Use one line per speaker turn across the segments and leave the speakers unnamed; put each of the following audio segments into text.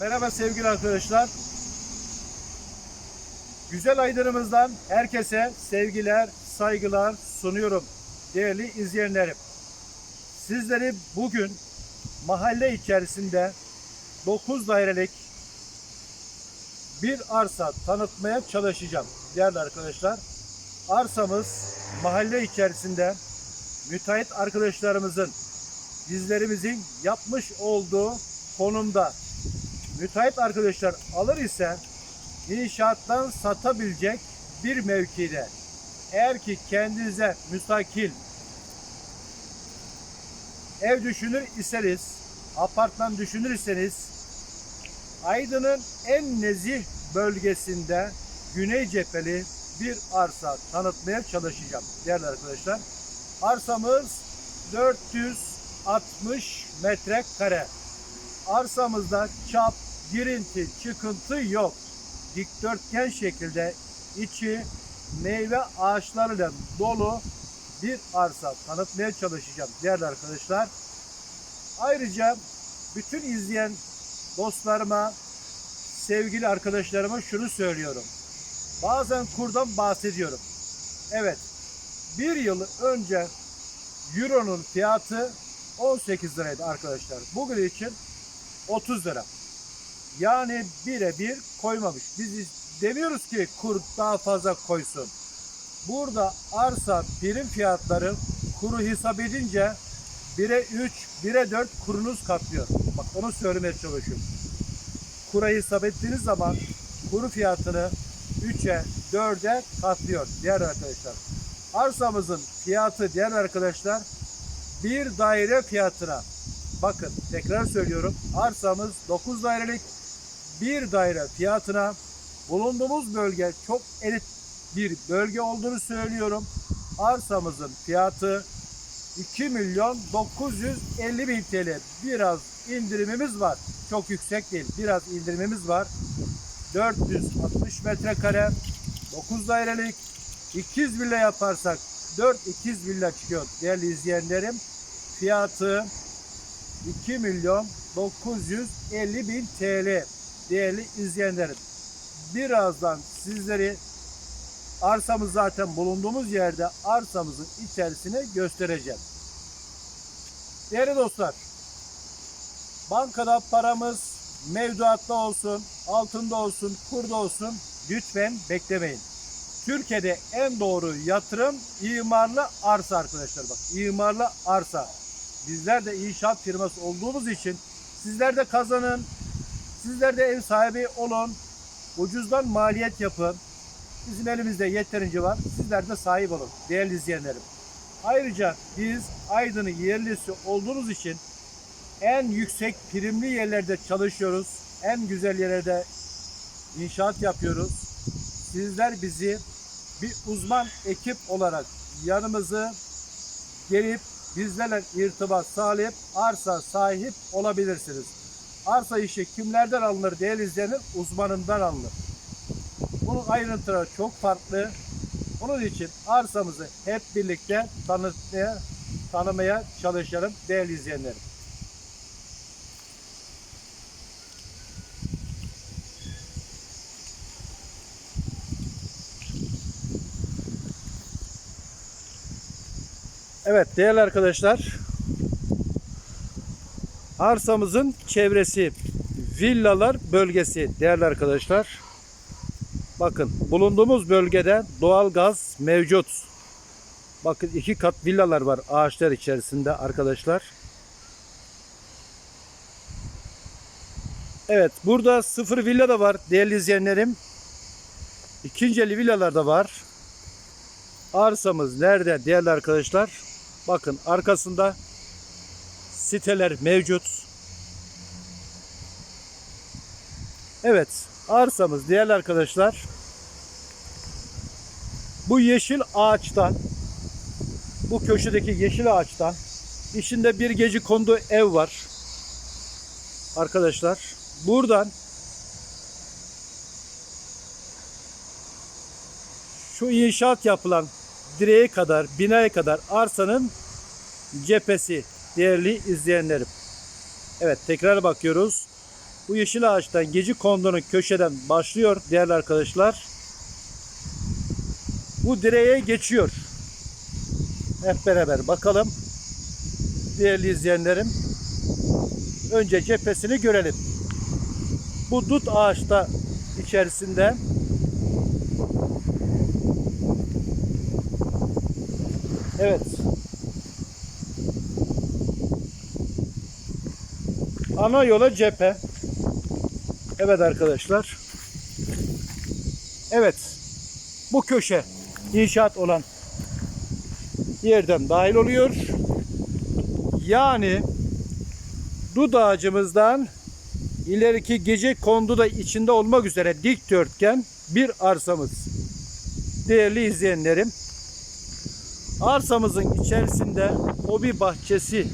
Merhaba sevgili arkadaşlar. Güzel Aydın'ımızdan herkese sevgiler, saygılar sunuyorum. Değerli izleyenlerim. Sizleri bugün mahalle içerisinde 9 dairelik bir arsa tanıtmaya çalışacağım değerli arkadaşlar. Arsamız mahalle içerisinde müteahhit arkadaşlarımızın bizlerimizin yapmış olduğu konumda müteahhit arkadaşlar alır ise inşaattan satabilecek bir mevkide eğer ki kendinize müstakil ev düşünür iseniz apartman düşünür iseniz Aydın'ın en nezih bölgesinde güney cepheli bir arsa tanıtmaya çalışacağım değerli arkadaşlar. Arsamız 460 metrekare. Arsamızda çap, girinti, çıkıntı yok. Dikdörtgen şekilde içi meyve ağaçlarıyla dolu bir arsa tanıtmaya çalışacağım değerli arkadaşlar. Ayrıca bütün izleyen dostlarıma, sevgili arkadaşlarıma şunu söylüyorum. Bazen kurdan bahsediyorum. Evet, bir yıl önce Euro'nun fiyatı 18 liraydı arkadaşlar. Bugün için 30 lira. Yani birebir koymamış. Biz demiyoruz ki kur daha fazla koysun. Burada arsa birim fiyatları kuru hesap edince 1'e 3, 1'e 4 kurunuz katlıyor. Bak onu söylemeye çalışıyorum. Kura hesap ettiğiniz zaman kuru fiyatını 3'e 4'e katlıyor diğer arkadaşlar. Arsamızın fiyatı diğer arkadaşlar bir daire fiyatına bakın tekrar söylüyorum arsamız 9 dairelik bir daire fiyatına bulunduğumuz bölge çok elit bir bölge olduğunu söylüyorum. Arsamızın fiyatı 2 milyon 950 bin TL. Biraz indirimimiz var. Çok yüksek değil. Biraz indirimimiz var. 460 metrekare 9 dairelik 200 villa yaparsak 4 200 villa çıkıyor değerli izleyenlerim. Fiyatı 2 milyon 950 bin TL değerli izleyenlerim. Birazdan sizleri arsamız zaten bulunduğumuz yerde arsamızın içerisine göstereceğim. Değerli dostlar, bankada paramız mevduatta olsun, altında olsun, kurda olsun lütfen beklemeyin. Türkiye'de en doğru yatırım imarlı arsa arkadaşlar bak. imarlı arsa. Bizler de inşaat firması olduğumuz için sizler de kazanın. Sizler de ev sahibi olun. Ucuzdan maliyet yapın. Bizim elimizde yeterince var. Sizler de sahip olun değerli izleyenlerim. Ayrıca biz Aydın'ın yerlisi olduğumuz için en yüksek primli yerlerde çalışıyoruz. En güzel yerlerde inşaat yapıyoruz. Sizler bizi bir uzman ekip olarak yanımızı gelip bizlerle irtibat sağlayıp arsa sahip olabilirsiniz. Arsa işi kimlerden alınır değerli izleyenler? Uzmanından alınır. Bunun ayrıntıları çok farklı. Onun için arsamızı hep birlikte tanıtmaya, tanımaya çalışalım değerli izleyenlerim. Evet değerli arkadaşlar. Arsamızın çevresi villalar bölgesi değerli arkadaşlar. Bakın bulunduğumuz bölgede doğal gaz mevcut. Bakın iki kat villalar var ağaçlar içerisinde arkadaşlar. Evet burada sıfır villa da var değerli izleyenlerim. İkinci eli villalar da var. Arsamız nerede değerli arkadaşlar? Bakın arkasında siteler mevcut. Evet arsamız değerli arkadaşlar. Bu yeşil ağaçtan bu köşedeki yeşil ağaçtan içinde bir gece kondu ev var arkadaşlar. Buradan şu inşaat yapılan direğe kadar binaya kadar arsanın cephesi değerli izleyenlerim evet tekrar bakıyoruz Bu yeşil ağaçtan geci kondunun köşeden başlıyor değerli arkadaşlar. Bu direğe geçiyor. Hep beraber bakalım. Değerli izleyenlerim. Önce cephesini görelim. Bu dut ağaçta içerisinde Evet. Ana yola cephe. Evet arkadaşlar. Evet. Bu köşe inşaat olan yerden dahil oluyor. Yani dut ağacımızdan ileriki gece kondu da içinde olmak üzere dikdörtgen bir arsamız. Değerli izleyenlerim, arsamızın içerisinde hobi bahçesi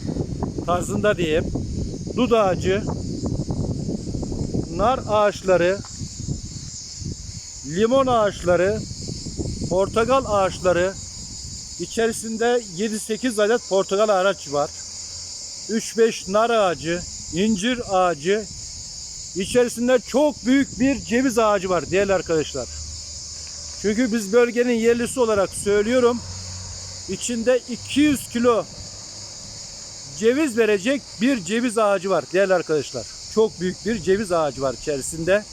tarzında diyeyim, dut ağacı, nar ağaçları, limon ağaçları, portakal ağaçları, içerisinde 7-8 adet portakal ağaç var. 3-5 nar ağacı, incir ağacı, içerisinde çok büyük bir ceviz ağacı var değerli arkadaşlar. Çünkü biz bölgenin yerlisi olarak söylüyorum. içinde 200 kilo ceviz verecek bir ceviz ağacı var değerli arkadaşlar. Çok büyük bir ceviz ağacı var içerisinde.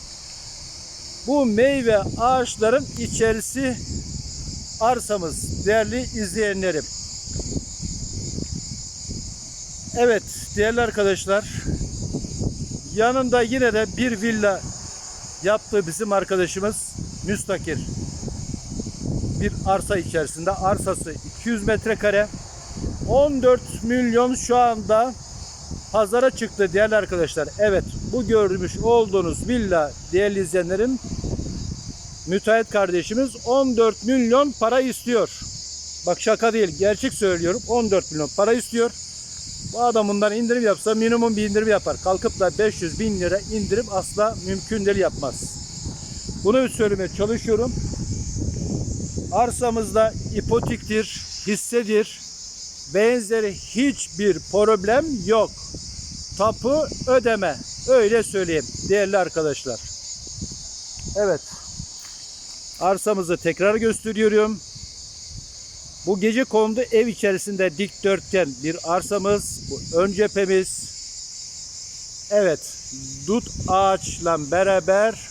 Bu meyve ağaçların içerisi arsamız değerli izleyenlerim. Evet değerli arkadaşlar yanında yine de bir villa yaptı bizim arkadaşımız müstakil bir arsa içerisinde arsası 200 metrekare 14 milyon şu anda pazara çıktı değerli arkadaşlar. Evet bu görmüş olduğunuz villa değerli izleyenlerin müteahhit kardeşimiz 14 milyon para istiyor. Bak şaka değil gerçek söylüyorum 14 milyon para istiyor. Bu adam bundan indirim yapsa minimum bir indirim yapar. Kalkıp da 500 bin lira indirim asla mümkün değil yapmaz. Bunu söylemeye çalışıyorum. Arsamızda ipotiktir, hissedir. Benzeri hiçbir problem yok. Tapu ödeme. Öyle söyleyeyim değerli arkadaşlar. Evet. Arsamızı tekrar gösteriyorum. Bu gece kondu ev içerisinde dikdörtgen bir arsamız. Bu ön cephemiz. Evet. Dut ağaçla beraber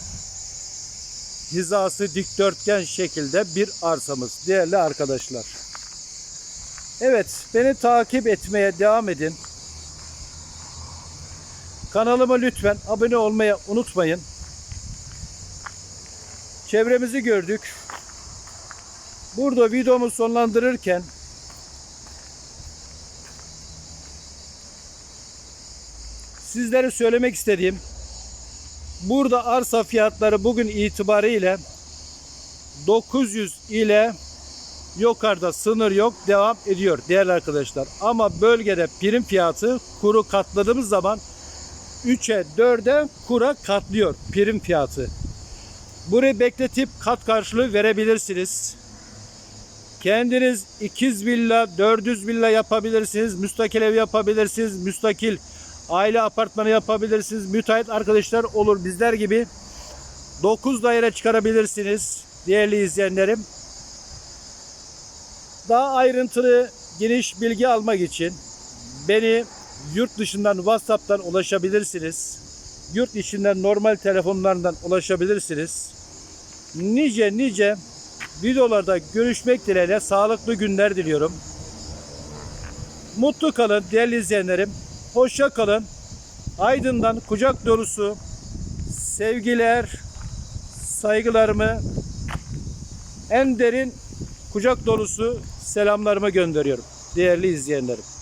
hizası dikdörtgen şekilde bir arsamız değerli arkadaşlar. Evet beni takip etmeye devam edin. Kanalıma lütfen abone olmayı unutmayın. Çevremizi gördük. Burada videomu sonlandırırken sizlere söylemek istediğim burada arsa fiyatları bugün itibariyle 900 ile yukarıda sınır yok devam ediyor değerli arkadaşlar. Ama bölgede prim fiyatı kuru katladığımız zaman 3'e 4'e kura katlıyor prim fiyatı. Burayı bekletip kat karşılığı verebilirsiniz. Kendiniz ikiz villa, 400 villa yapabilirsiniz. Müstakil ev yapabilirsiniz. Müstakil aile apartmanı yapabilirsiniz. Müteahhit arkadaşlar olur bizler gibi. 9 daire çıkarabilirsiniz değerli izleyenlerim. Daha ayrıntılı geniş bilgi almak için beni yurt dışından WhatsApp'tan ulaşabilirsiniz. Yurt içinden normal telefonlardan ulaşabilirsiniz. Nice nice videolarda görüşmek dileğiyle sağlıklı günler diliyorum. Mutlu kalın değerli izleyenlerim. Hoşça kalın. Aydın'dan kucak dolusu sevgiler, saygılarımı en derin kucak dolusu selamlarımı gönderiyorum değerli izleyenlerim.